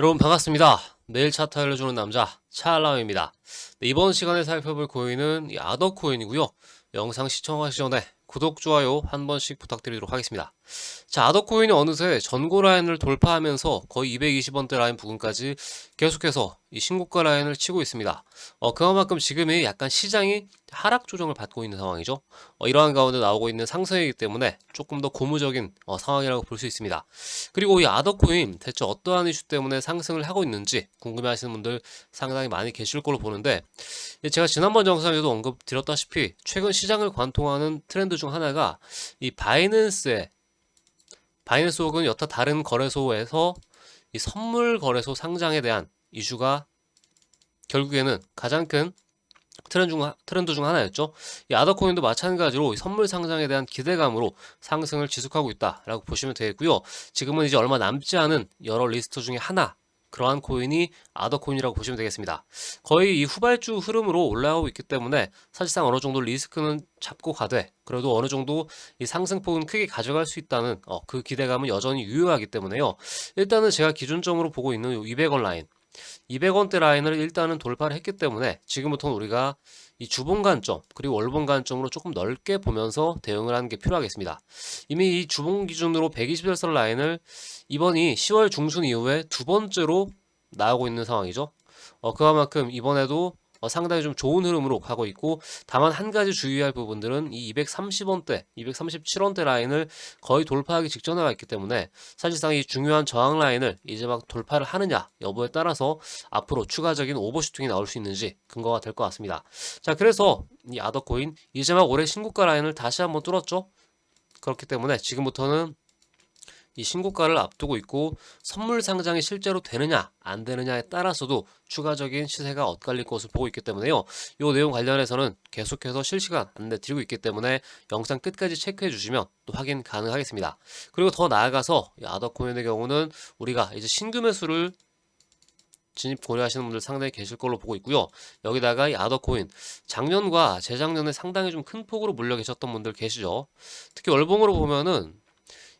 여러분 반갑습니다. 매일 차트 알려주는 남자 차알람입니다. 네, 이번 시간에 살펴볼 코인은 이 아더 코인이고요. 영상 시청하기 전에 구독, 좋아요 한 번씩 부탁드리도록 하겠습니다. 자, 아더 코인이 어느새 전고 라인을 돌파하면서 거의 220원대 라인 부근까지 계속해서 이 신고가 라인을 치고 있습니다. 어, 그만큼 지금이 약간 시장이 하락 조정을 받고 있는 상황이죠. 어, 이러한 가운데 나오고 있는 상승이기 때문에 조금 더 고무적인 어, 상황이라고 볼 수 있습니다. 그리고 이 아더코인 대체 어떠한 이슈 때문에 상승을 하고 있는지 궁금해 하시는 분들 상당히 많이 계실 걸로 보는데 예, 제가 지난번 영상에도 언급드렸다시피 최근 시장을 관통하는 트렌드 중 하나가 이 바이낸스의 바이낸스 혹은 여타 다른 거래소에서 이 선물 거래소 상장에 대한 이슈가 결국에는 가장 큰 트렌드 중, 트렌드 중 하나였죠. 이 아더코인도 마찬가지로 이 선물 상장에 대한 기대감으로 상승을 지속하고 있다라고 보시면 되겠고요. 지금은 이제 얼마 남지 않은 여러 리스트 중에 하나 그러한 코인이 아더 코인이라고 보시면 되겠습니다. 거의 이 후발주 흐름으로 올라가고 있기 때문에 사실상 어느 정도 리스크는 잡고 가되 그래도 어느 정도 이 상승폭은 크게 가져갈 수 있다는 어, 그 기대감은 여전히 유효하기 때문에요. 일단은 제가 기준점으로 보고 있는 200원 라인 200원대 라인을 일단은 돌파를 했기 때문에 지금부터는 우리가 이 주봉 관점 그리고 월봉 관점으로 조금 넓게 보면서 대응을 하는 게 필요하겠습니다. 이미 이 주봉 기준으로 120일선 라인을 이번이 10월 중순 이후에 두 번째로 나오고 있는 상황이죠. 어, 그만큼 이번에도 어, 상당히 좀 좋은 흐름으로 가고 있고 다만 한 가지 주의할 부분들은 이 230원대, 237원대 라인을 거의 돌파하기 직전에 와 있기 때문에 사실상 이 중요한 저항 라인을 이제 막 돌파를 하느냐 여부에 따라서 앞으로 추가적인 오버슈팅이 나올 수 있는지 근거가 될 것 같습니다. 자 그래서 이 아더코인 이제 막 올해 신고가 라인을 다시 한번 뚫었죠. 그렇기 때문에 지금부터는 이 신고가를 앞두고 있고 선물 상장이 실제로 되느냐 안 되느냐에 따라서도 추가적인 시세가 엇갈릴 것을 보고 있기 때문에요. 이 내용 관련해서는 계속해서 실시간 안내 드리고 있기 때문에 영상 끝까지 체크해 주시면 또 확인 가능하겠습니다. 그리고 더 나아가서 이 아더코인의 경우는 우리가 이제 신규 매수를 진입 고려하시는 분들 상당히 계실 걸로 보고 있고요. 여기다가 이 아더코인 작년과 재작년에 상당히 좀 큰 폭으로 물려 계셨던 분들 계시죠. 특히 월봉으로 보면은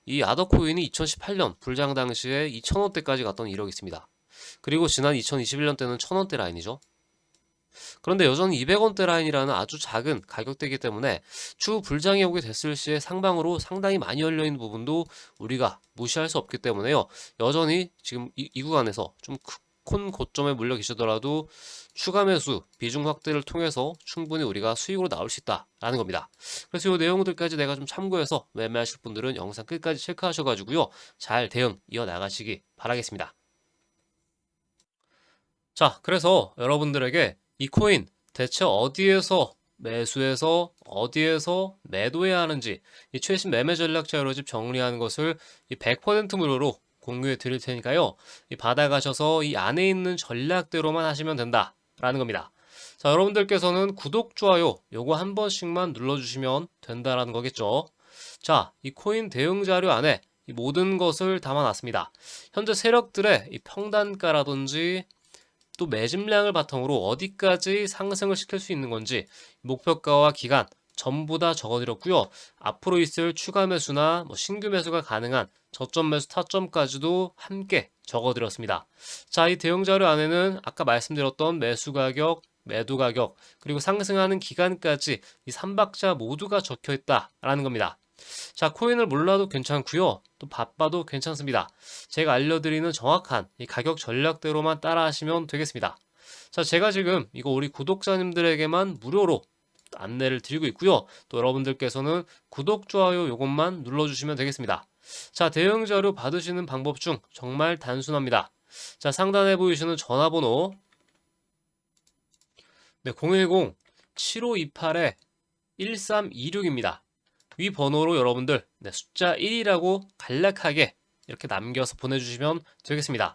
이 아더코인이 2018년 불장 당시에 2,000원대까지 갔던 이력이 있습니다. 그리고 지난 2021년 때는 1,000원대 라인이죠. 그런데 여전히 200원대 라인이라는 아주 작은 가격대이기 때문에 추후 불장이 오게 됐을 시에 상방으로 상당히 많이 열려있는 부분도 우리가 무시할 수 없기 때문에요. 여전히 지금 이, 이 구간에서 좀 큰 고점에 물려 계시더라도 추가 매수 비중 확대를 통해서 충분히 우리가 수익으로 나올 수 있다라는 겁니다. 그래서 이 내용들까지 내가 좀 참고해서 매매하실 분들은 영상 끝까지 체크하셔가지고요 잘 대응 이어 나가시기 바라겠습니다. 자, 그래서 여러분들에게 이 코인 대체 어디에서 매수해서 어디에서 매도해야 하는지 이 최신 매매 전략 자료집 정리하는 것을 이 100% 무료로 공유해 드릴 테니까요. 이 받아가셔서 이 안에 있는 전략대로만 하시면 된다라는 겁니다. 자, 여러분들께서는 구독, 좋아요 요거 한 번씩만 눌러주시면 된다라는 거겠죠. 자, 이 코인 대응 자료 안에 이 모든 것을 담아놨습니다. 현재 세력들의 이 평단가라든지 또 매집량을 바탕으로 어디까지 상승을 시킬 수 있는 건지 목표가와 기간 전부 다 적어드렸고요. 앞으로 있을 추가 매수나 뭐 신규 매수가 가능한 저점 매수 타점까지도 함께 적어드렸습니다. 자, 이 대응 자료 안에는 아까 말씀드렸던 매수 가격, 매도 가격, 그리고 상승하는 기간까지 이 3박자 모두가 적혀 있다라는 겁니다. 자, 코인을 몰라도 괜찮고요. 또 바빠도 괜찮습니다. 제가 알려드리는 정확한 이 가격 전략대로만 따라 하시면 되겠습니다. 자, 제가 지금 이거 우리 구독자님들에게만 무료로 안내를 드리고 있고요. 또 여러분들께서는 구독, 좋아요 요것만 눌러주시면 되겠습니다. 자, 대응 자료 받으시는 방법 중 정말 단순합니다. 자, 상단에 보이시는 전화번호 네, 010-7528-1326입니다. 위 번호로 여러분들 네, 숫자 1이라고 간략하게 이렇게 남겨서 보내주시면 되겠습니다.